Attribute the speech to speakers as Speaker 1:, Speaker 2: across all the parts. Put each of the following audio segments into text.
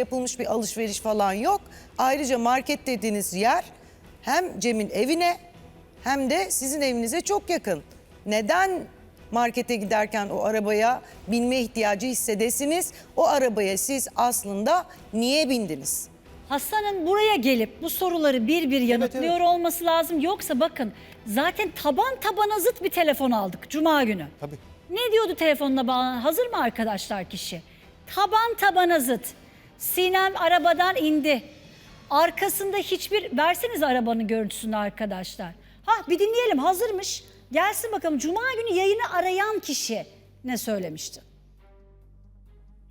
Speaker 1: yapılmış bir alışveriş falan yok. Ayrıca market dediğiniz yer hem Cem'in evine hem de sizin evinize çok yakın. Neden markete giderken o arabaya binme ihtiyacı hissedesiniz? O arabaya siz aslında niye bindiniz?
Speaker 2: Hasan'ın buraya gelip bu soruları bir bir yanıtlıyor olması lazım. Yoksa bakın zaten taban tabana zıt bir telefon aldık Cuma günü.
Speaker 3: Tabii.
Speaker 2: Ne diyordu telefonla bağlanan? Hazır mı arkadaşlar kişi? Taban tabana zıt. Sinem arabadan indi. Arkasında hiçbir... Verseniz arabanın görüntüsünü arkadaşlar. Ha bir dinleyelim hazırmış. Gelsin bakalım Cuma günü yayını arayan kişi ne söylemişti?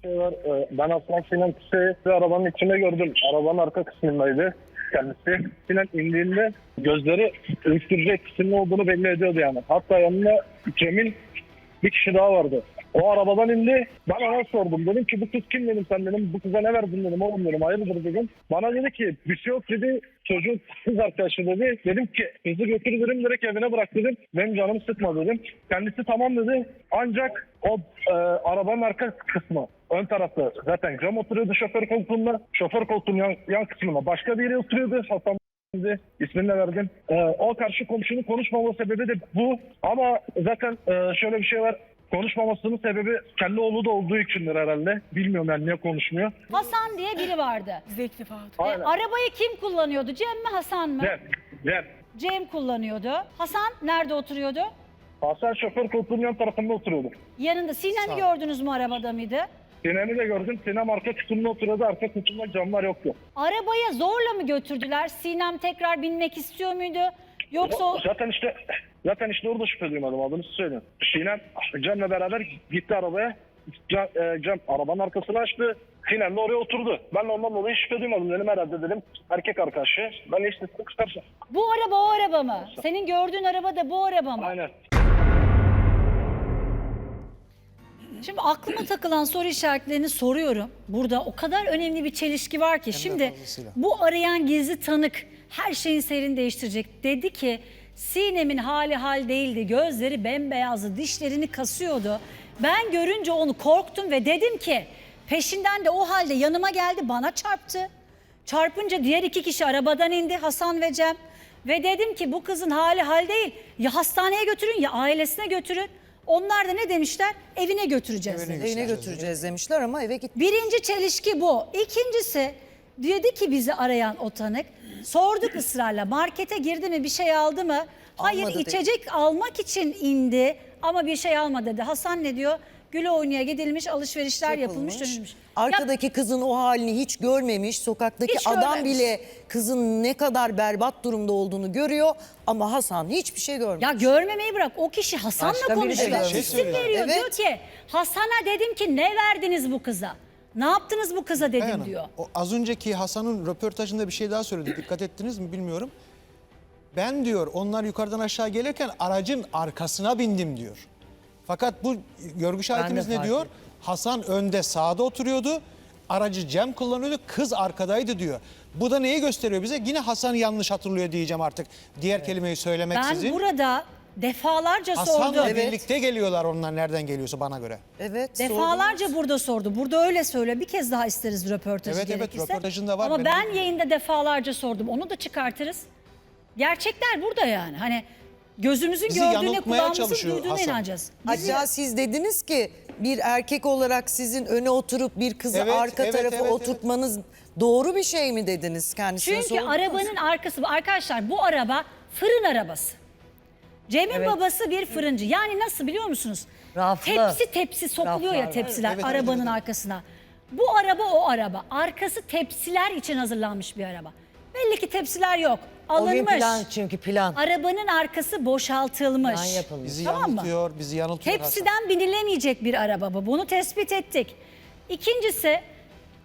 Speaker 4: şey var. e, Ben Aslan Sinan Tüse'yi bir arabanın içinde gördüm. Arabanın arka kısmındaydı kendisi. Sinan indiğinde gözleri uyuşturucu kısmında olduğunu belli ediyordu yani. Hatta yanında Cem'in bir kişi daha vardı. O arabadan indi. Ben ona sordum. Dedim ki bu kız kim dedim sen dedim. Bu kıza ne verdin dedim. Oğlum dedim hayırdır dedim. Bana dedi ki bir şey yok dedi. Çocuğun kız arkadaşı dedi. Dedim ki kızı götür dedim direkt evine bırak dedim. Benim canımı sıkma dedim. Kendisi tamam dedi. Ancak o e, arabanın arka kısmı ön tarafta zaten cam oturuyordu şoför koltuğunda. Şoför koltuğunun yan, yan kısmında başka biri oturuyordu. Şimdi ismini de verdim. Ee, o karşı komşunun konuşmama sebebi de bu. Ama zaten e, şöyle bir şey var. Konuşmamasının sebebi kendi oğlu da olduğu içindir herhalde. Bilmiyorum yani niye konuşmuyor.
Speaker 2: Hasan diye biri vardı.
Speaker 5: Defa aldık.
Speaker 2: E,
Speaker 4: Aynen.
Speaker 2: arabayı kim kullanıyordu? Cem mi Hasan mı?
Speaker 4: Cem, Cem.
Speaker 2: Cem kullanıyordu. Hasan nerede oturuyordu?
Speaker 4: Hasan şoför koltuğunun yan tarafında oturuyordu.
Speaker 2: Yanında. Sinem'i gördünüz mü arabada mıydı?
Speaker 4: Sinem'i de gördüm. Sinem arka kısmında oturuyordu. Arka kısmında camlar yoktu.
Speaker 2: Arabaya zorla mı götürdüler? Sinem tekrar binmek istiyor muydu? Yoksa o...
Speaker 4: Zaten işte zaten işte orada şüphe duymadım adını söyleyeyim. Sinem Cem'le beraber gitti arabaya. Cem, e, Cem arabanın arkasını açtı. Sinem de oraya oturdu. Ben de ondan dolayı şüphe duymadım. Dedim herhalde dedim erkek arkadaşı. Ben de işte çıkarsın.
Speaker 2: Bu araba o araba mı? Senin gördüğün araba da bu araba mı?
Speaker 4: Aynen.
Speaker 2: Şimdi aklıma takılan soru işaretlerini soruyorum. Burada o kadar önemli bir çelişki var ki. Şimdi bu arayan gizli tanık her şeyin seyrini değiştirecek. Dedi ki Sinem'in hali hal değildi. Gözleri bembeyazdı, dişlerini kasıyordu. Ben görünce onu korktum ve dedim ki peşinden de o halde yanıma geldi bana çarptı. Çarpınca diğer iki kişi arabadan indi Hasan ve Cem. Ve dedim ki bu kızın hali hal değil. Ya hastaneye götürün ya ailesine götürün. Onlar da ne demişler? Evine götüreceğiz.
Speaker 3: Evine.
Speaker 1: Evine götüreceğiz demişler ama eve gitti.
Speaker 2: Birinci çelişki bu. İkincisi dedi ki bizi arayan o tanık. Sorduk ısrarla markete girdi mi bir şey aldı mı? Hayır
Speaker 1: Almadı dedi.
Speaker 2: içecek almak için indi ama bir şey almadı dedi. Hasan ne diyor? Güle oynaya gidilmiş alışverişler yapılmış, dönülmüş. Ya
Speaker 1: Arkadaki kızın o halini hiç görmemiş. Sokaktaki
Speaker 2: Hiç
Speaker 1: adam
Speaker 2: görmemiş.
Speaker 1: bile kızın ne kadar berbat durumda olduğunu görüyor. Ama Hasan hiçbir şey görmemiş.
Speaker 2: Ya görmemeyi bırak o kişi Hasan'la
Speaker 1: Başka biri de
Speaker 2: konuşuyor.
Speaker 1: görmüş.
Speaker 3: Şey
Speaker 2: İsim
Speaker 3: söylüyor.
Speaker 2: veriyor
Speaker 1: Evet.
Speaker 2: diyor ki Hasan'a dedim ki ne verdiniz bu kıza? Ne yaptınız bu kıza dedim
Speaker 3: Hanım,
Speaker 2: diyor.
Speaker 3: O az önceki Hasan'ın röportajında bir şey daha söyledi. Dikkat ettiniz mi bilmiyorum. Ben diyor onlar yukarıdan aşağı gelirken aracın arkasına bindim diyor. Fakat bu görgü şahitimiz ne diyor? Hasan önde sağda oturuyordu. Aracı Cem kullanıyordu. Kız arkadaydı diyor. Bu da neyi gösteriyor bize? Yine Hasan yanlış hatırlıyor diyeceğim artık. Diğer kelimeyi söylemek
Speaker 2: Ben
Speaker 3: sizin.
Speaker 2: burada defalarca
Speaker 3: Hasan'la
Speaker 2: sordum.
Speaker 1: Evet.
Speaker 3: birlikte geliyorlar onlar nereden geliyorsa bana göre.
Speaker 1: Evet.
Speaker 2: Defalarca
Speaker 1: sordunuz.
Speaker 2: burada sordu. Burada öyle söyle. Bir kez daha isteriz röportajı
Speaker 3: Evet, evet,
Speaker 2: gerekirse.
Speaker 3: röportajında var.
Speaker 2: Ama
Speaker 3: Benim-
Speaker 2: ben yayında defalarca sordum. Onu da çıkartırız. Gerçekler burada yani. Hani gözümüzün
Speaker 3: Bizi
Speaker 2: gördüğüne
Speaker 3: yanıltmaya
Speaker 2: kulağımızın
Speaker 3: çalışıyor
Speaker 2: duyduğuna
Speaker 3: Hasan.
Speaker 2: inanacağız. Bizi-
Speaker 1: Hatta siz dediniz ki bir erkek olarak sizin öne oturup bir kızı
Speaker 3: Evet,
Speaker 1: arka
Speaker 3: evet,
Speaker 1: tarafa
Speaker 3: evet,
Speaker 1: oturtmanız doğru bir şey mi dediniz kendisine?
Speaker 2: Çünkü
Speaker 1: sordunuz mu?
Speaker 2: arabanın arkası arkadaşlar bu araba fırın arabası. Cem'in babası bir fırıncı. Yani nasıl biliyor musunuz?
Speaker 6: Raflı.
Speaker 2: Tepsi tepsi sokuluyor ya
Speaker 6: Raflar var.
Speaker 2: tepsiler
Speaker 3: Evet, evet,
Speaker 2: arabanın
Speaker 3: evet.
Speaker 2: arkasına. Bu araba o araba. Arkası tepsiler için hazırlanmış bir araba. Belli ki tepsiler yok.
Speaker 6: O
Speaker 2: Alınmış.
Speaker 6: plan çünkü plan.
Speaker 2: Arabanın arkası boşaltılmış.
Speaker 6: Plan yapılmış.
Speaker 3: Bizi
Speaker 2: Tamam mı?
Speaker 3: yanıltıyor, bizi yanıltıyor Hasan.
Speaker 2: Tepsiden binilemeyecek bir araba bu. Bunu tespit ettik. İkincisi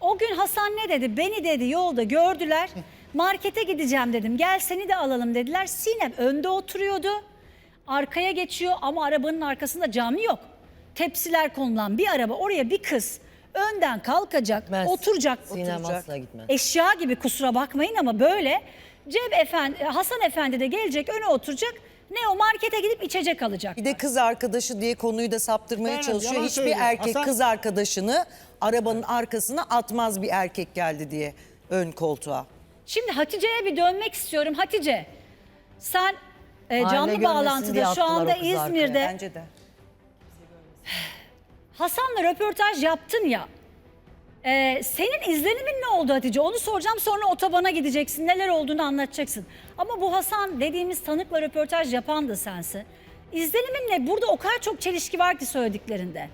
Speaker 2: o gün Hasan ne dedi? Beni dedi yolda gördüler. Markete gideceğim dedim. Gel seni de alalım dediler. Sinem önde oturuyordu. Arkaya geçiyor ama arabanın arkasında cam yok. Tepsiler konulan bir araba oraya bir kız önden kalkacak,
Speaker 6: Gitmez.
Speaker 2: oturacak.
Speaker 6: Sinem
Speaker 2: oturacak.
Speaker 6: asla gitmez.
Speaker 2: Eşya gibi kusura bakmayın ama böyle Cem Efendi, Hasan Efendi de gelecek öne oturacak. Ne o markete gidip içecek alacak.
Speaker 1: Bir de kız arkadaşı diye konuyu da saptırmaya
Speaker 5: Aynen,
Speaker 1: çalışıyor.
Speaker 5: yalan
Speaker 1: Hiçbir
Speaker 5: söylüyor.
Speaker 1: erkek
Speaker 5: Hasan-
Speaker 1: kız arkadaşını arabanın arkasına atmaz bir erkek geldi diye ön koltuğa.
Speaker 2: Şimdi Hatice'ye bir dönmek istiyorum. Hatice sen e,
Speaker 6: Aile
Speaker 2: canlı
Speaker 6: görmesin diye
Speaker 2: bağlantıda şu
Speaker 6: attılar
Speaker 2: anda
Speaker 6: o kızı arkaya.
Speaker 2: İzmir'de
Speaker 1: Bence de.
Speaker 2: Hasan'la röportaj yaptın ya. Ee, senin izlenimin ne oldu Hatice? Onu soracağım sonra otobana gideceksin. Neler olduğunu anlatacaksın. Ama bu Hasan dediğimiz tanıkla röportaj yapan da sensin. İzlenimin ne? Burada o kadar çok çelişki var ki söylediklerinde.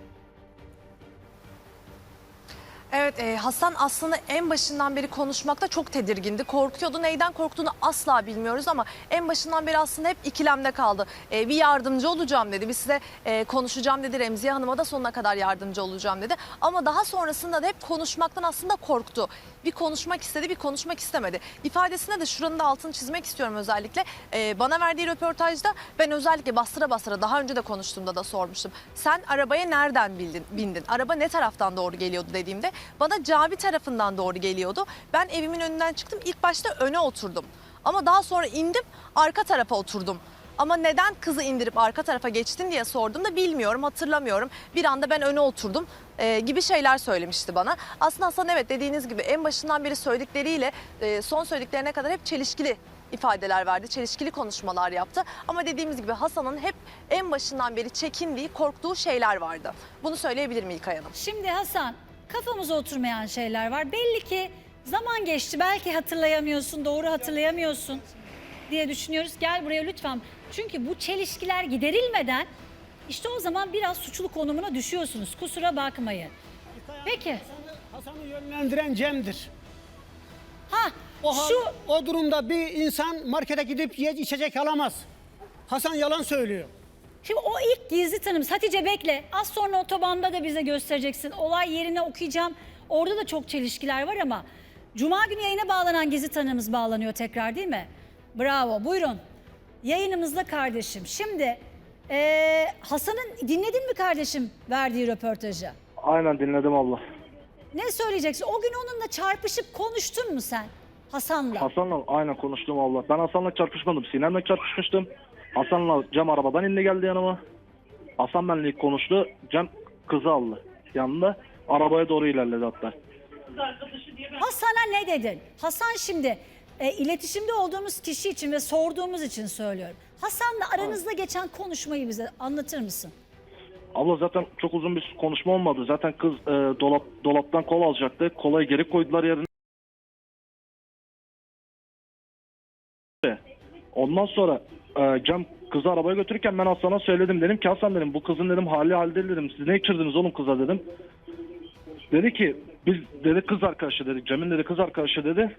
Speaker 7: Evet e, Hasan aslında en başından beri konuşmakta çok tedirgindi. Korkuyordu. Neyden korktuğunu asla bilmiyoruz ama en başından beri aslında hep ikilemde kaldı. E, bir yardımcı olacağım dedi. Bir size e, konuşacağım dedi. Remziye Hanım'a da sonuna kadar yardımcı olacağım dedi. Ama daha sonrasında da hep konuşmaktan aslında korktu. Bir konuşmak istedi, bir konuşmak istemedi. İfadesinde de şuranın da altını çizmek istiyorum özellikle. Bana verdiği röportajda ben özellikle bastıra bastıra daha önce de konuştuğumda da sormuştum. Sen arabaya nereden bindin? Araba ne taraftan doğru geliyordu dediğimde bana cami tarafından doğru geliyordu. Ben evimin önünden çıktım. İlk başta öne oturdum. Ama daha sonra indim arka tarafa oturdum. Ama neden kızı indirip arka tarafa geçtin diye sordum da bilmiyorum hatırlamıyorum. Bir anda ben öne oturdum e, gibi şeyler söylemişti bana. Aslında Hasan evet dediğiniz gibi en başından beri söyledikleriyle e, son söylediklerine kadar hep çelişkili ifadeler verdi. Çelişkili konuşmalar yaptı. Ama dediğimiz gibi Hasan'ın hep en başından beri çekindiği, korktuğu şeyler vardı. Bunu söyleyebilirim İlkay Hanım.
Speaker 2: Şimdi Hasan kafamıza oturmayan şeyler var. Belli ki zaman geçti belki hatırlayamıyorsun, doğru hatırlayamıyorsun diye düşünüyoruz. Gel buraya lütfen. Çünkü bu çelişkiler giderilmeden işte o zaman biraz suçlu konumuna düşüyorsunuz. Kusura bakmayın. Peki.
Speaker 5: Hasan'ı yönlendiren Cem'dir.
Speaker 2: Ha
Speaker 5: O, hal-
Speaker 2: şu
Speaker 5: o durumda bir insan markete gidip yiyecek içecek alamaz. Hasan yalan söylüyor.
Speaker 2: Şimdi o ilk gizli tanımız. Hatice bekle. Az sonra otobanda da bize göstereceksin. Olay yerine okuyacağım. Orada da çok çelişkiler var ama Cuma günü yayına bağlanan gizli tanımız bağlanıyor tekrar değil mi? Bravo. Buyurun. Yayınımızda kardeşim. Şimdi eee, Hasan'ın dinledin mi kardeşim verdiği röportajı?
Speaker 4: Aynen dinledim abla.
Speaker 2: Ne söyleyeceksin? O gün onunla çarpışıp konuştun mu sen Hasan'la?
Speaker 4: Hasan'la aynen konuştum abla. Ben Hasan'la çarpışmadım. Sinem'le çarpışmıştım. Hasan'la Cem arabadan indi geldi yanıma. Hasan benimle ilk konuştu. Cem kızı aldı yanında. Arabaya doğru ilerledi hatta.
Speaker 2: Hasan'a ne dedin? Hasan şimdi e, iletişimde olduğumuz kişi için ve sorduğumuz için söylüyorum. Hasan'la aranızda geçen konuşmayı bize anlatır mısın?
Speaker 4: Abla zaten çok uzun bir konuşma olmadı. Zaten kız e, dolap dolaptan kol alacaktı. Kolayı geri koydular yerine. Ondan sonra e, Cem kızı arabaya götürürken ben Hasan'a söyledim. Dedim ki Hasan dedim bu kızın dedim hali hal değil dedim. Siz ne içirdiniz oğlum kıza dedim. Dedi ki biz dedi kız arkadaşı dedi. Cem'in dedi kız arkadaşı dedi.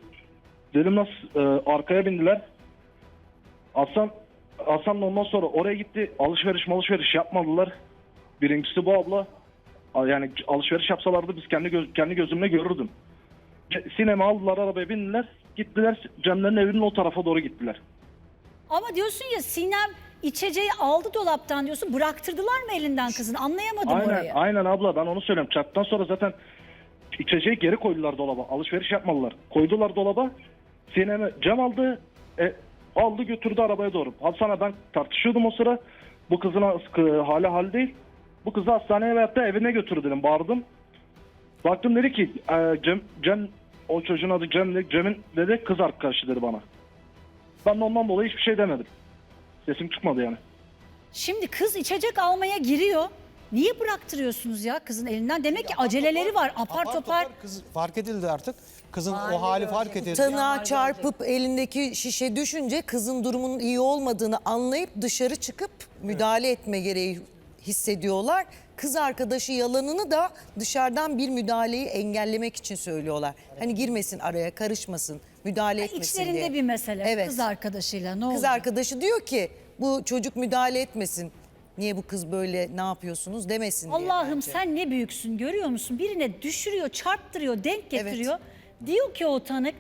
Speaker 4: Dedim nasıl e, arkaya bindiler. Hasan Hasan da ondan sonra oraya gitti. Alışveriş alışveriş yapmadılar. Birincisi bu abla. Yani alışveriş yapsalardı biz kendi göz, kendi gözümle görürdüm. Sinema aldılar arabaya bindiler. Gittiler Cemlerin evinin o tarafa doğru gittiler.
Speaker 2: Ama diyorsun ya Sinem içeceği aldı dolaptan diyorsun. Bıraktırdılar mı elinden kızın? Anlayamadım
Speaker 4: Aynen,
Speaker 2: orayı.
Speaker 4: aynen abla ben onu söylüyorum. Çattan sonra zaten içeceği geri koydular dolaba. Alışveriş yapmadılar. Koydular dolaba. Sinema Cem aldı. E, aldı götürdü arabaya doğru. Hasan'a ben tartışıyordum o sıra. Bu kızın ha- hali hal değil. Bu kızı hastaneye veyahut da evine götür dedim. Bağırdım. Baktım dedi ki e, Cem, Cem o çocuğun adı Cem dedi. Cem'in dedi kız arkadaşı dedi bana. Ben de ondan dolayı hiçbir şey demedim. Sesim çıkmadı yani.
Speaker 2: Şimdi kız içecek almaya giriyor. Niye bıraktırıyorsunuz ya kızın elinden? Demek ki aceleleri var. Apar topar.
Speaker 3: Kız fark edildi artık. Kızın o hali fark edildi.
Speaker 1: Tanığa çarpıp elindeki şişe düşünce kızın durumunun iyi olmadığını anlayıp dışarı çıkıp müdahale etme gereği hissediyorlar. Kız arkadaşı yalanını da dışarıdan bir müdahaleyi engellemek için söylüyorlar. Hani girmesin araya, karışmasın, müdahale etmesin
Speaker 2: İçlerinde
Speaker 1: diye.
Speaker 2: bir mesele.
Speaker 1: Evet.
Speaker 2: Kız arkadaşıyla ne
Speaker 1: Kız
Speaker 2: oldu?
Speaker 1: arkadaşı diyor ki bu çocuk müdahale etmesin. Niye bu kız böyle ne yapıyorsunuz demesin diye.
Speaker 2: Allah'ım
Speaker 1: bence.
Speaker 2: sen ne büyüksün görüyor musun? Birine düşürüyor, çarptırıyor, denk getiriyor. Diyor ki o tanık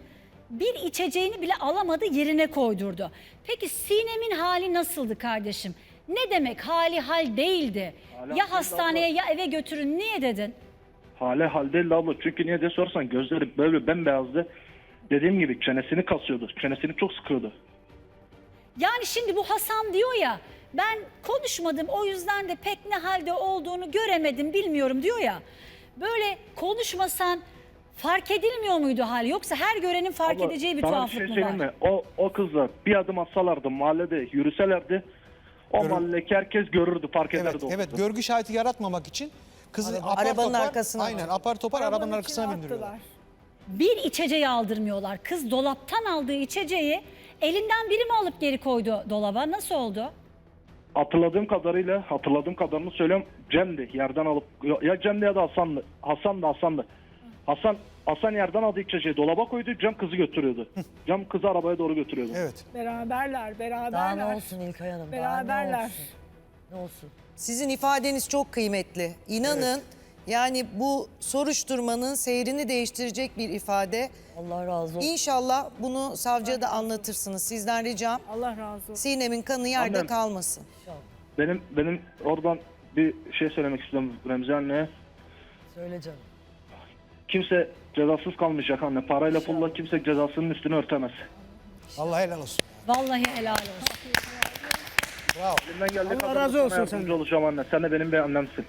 Speaker 2: bir içeceğini bile alamadı yerine koydurdu. Peki Sinem'in hali nasıldı kardeşim? Ne demek hali hal değildi? ya hastaneye ya eve götürün niye dedin?
Speaker 4: Hale hal değil abla. Çünkü niye diye sorsan gözleri böyle bembeyazdı. Dediğim gibi çenesini kasıyordu. Çenesini çok sıkıyordu.
Speaker 2: Yani şimdi bu Hasan diyor ya ben konuşmadım o yüzden de pek ne halde olduğunu göremedim bilmiyorum diyor ya. Böyle konuşmasan fark edilmiyor muydu hali yoksa her görenin fark
Speaker 4: Abla,
Speaker 2: edeceği bir
Speaker 4: sana
Speaker 2: tuhaflık
Speaker 4: şey
Speaker 2: mı
Speaker 4: söyleyeyim
Speaker 2: var?
Speaker 4: mi? O, o kızlar bir adım atsalardı mahallede yürüselerdi o
Speaker 3: Görün-
Speaker 4: mahalledeki herkes görürdü fark ederdi
Speaker 3: Evet,
Speaker 4: o
Speaker 3: evet
Speaker 4: kızı.
Speaker 3: görgü şahidi yaratmamak için kızı apar
Speaker 1: arabanın
Speaker 3: topar,
Speaker 1: arkasına
Speaker 3: aynen apar topar arabanın arkasına bindiriyorlar.
Speaker 2: Bir içeceği aldırmıyorlar. Kız dolaptan aldığı içeceği elinden biri mi alıp geri koydu dolaba? Nasıl oldu?
Speaker 4: Hatırladığım kadarıyla hatırladığım kadarını söylüyorum Cem'di yerden alıp ya Cem'di ya da Hasan'dı. Hasan da Hasan'dı. Hasan Hasan yerden aldığı içeceği dolaba koydu Cem kızı götürüyordu. Cem kızı arabaya doğru götürüyordu.
Speaker 3: Evet.
Speaker 8: Beraberler, beraberler.
Speaker 6: Daha ne olsun İlkay Hanım? Daha ne
Speaker 8: Beraberler.
Speaker 6: olsun? Ne olsun?
Speaker 1: Sizin ifadeniz çok kıymetli. İnanın yani bu soruşturmanın seyrini değiştirecek bir ifade.
Speaker 6: Allah razı olsun.
Speaker 1: İnşallah bunu savcıya da anlatırsınız. Sizden ricam
Speaker 8: Allah razı olsun.
Speaker 1: Sinem'in kanı yerde
Speaker 4: Annem.
Speaker 1: kalmasın.
Speaker 4: Benim benim oradan bir şey söylemek istiyorum Remzi anne.
Speaker 6: Söyle canım.
Speaker 4: Kimse cezasız kalmayacak anne. Parayla pulla kimse cezasının üstünü örtemez.
Speaker 3: Allah helal olsun.
Speaker 2: Vallahi helal olsun.
Speaker 3: Bravo.
Speaker 4: Elimden geldiği
Speaker 5: Allah
Speaker 4: kadar
Speaker 5: razı
Speaker 4: sana
Speaker 5: olsun
Speaker 4: yardımcı
Speaker 5: senden.
Speaker 4: olacağım anne. Sen de benim bir annemsin.